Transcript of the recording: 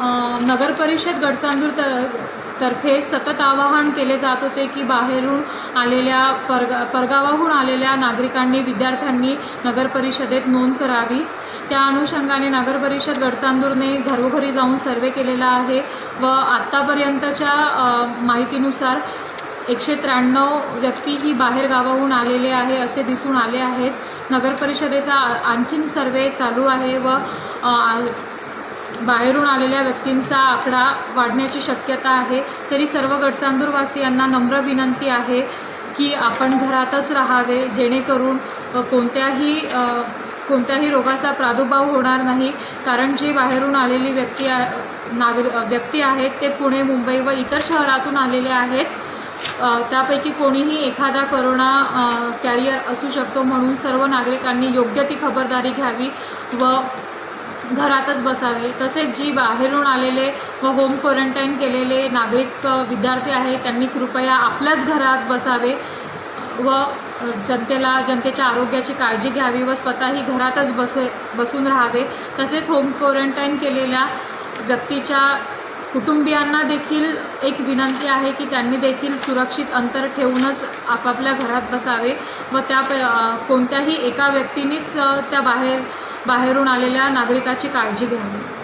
नगर परिषद गडचांदूर तर तर्फे सतत आवाहन केले जात होते की बाहेरून आलेल्या परगा परगावाहून आलेल्या नागरिकांनी विद्यार्थ्यांनी नगर परिषदेत नोंद करावी. त्या अनुषंगाने नगर परिषद गडचांदूरने घरोघरी जाऊन सर्वे केलेला आहे व आत्तापर्यंतच्या माहितीनुसार एकशे त्र्याण्णव व्यक्ती ही बाहेर गावाहून आलेले आहे असे दिसून आले आहेत. नगर परिषदेचा आणखीन सर्वे चालू आहे व आ- बाहेरून आलेल्या व्यक्तींचा आकडा वाढण्याची शक्यता आहे. तरी सर्व गडचांदूरवासियांना नम्र विनंती आहे की आपण घरातच राहावे जेणेकरून कोणत्याही कोणत्याही रोगाचा प्रादुर्भाव होणार नाही. कारण जी बाहेरून आलेली व्यक्ती नागर व्यक्ती आहेत ते पुणे मुंबई व इतर शहरातून आलेले आहेत. त्यापैकी कोणीही एखादा करोना कॅरियर असू शकतो म्हणून सर्व नागरिकांनी योग्य ती खबरदारी घ्यावी व घरातच बसावे. तसेच जी बाहेरून आलेले व होम क्वारंटाईन केलेले नागरिक विद्यार्थी आहेत त्यांनी कृपया आपल्याच घरात बसावे व जनतेला जनतेच्या आरोग्याची काळजी घ्यावी व स्वतःही घरातच बसे बसून राहावे. तसेच होम क्वारंटाईन केलेल्या व्यक्तीच्या कुटुंबियांना देखील एक विनंती आहे की त्यांनी देखील सुरक्षित अंतर ठेवूनच आपापल्या घरात बसावे व त्या कोणत्याही एका व्यक्तीनेच त्या बाहेर बाहेरून आलेल्या नागरिकाची काळजी घ्यावी.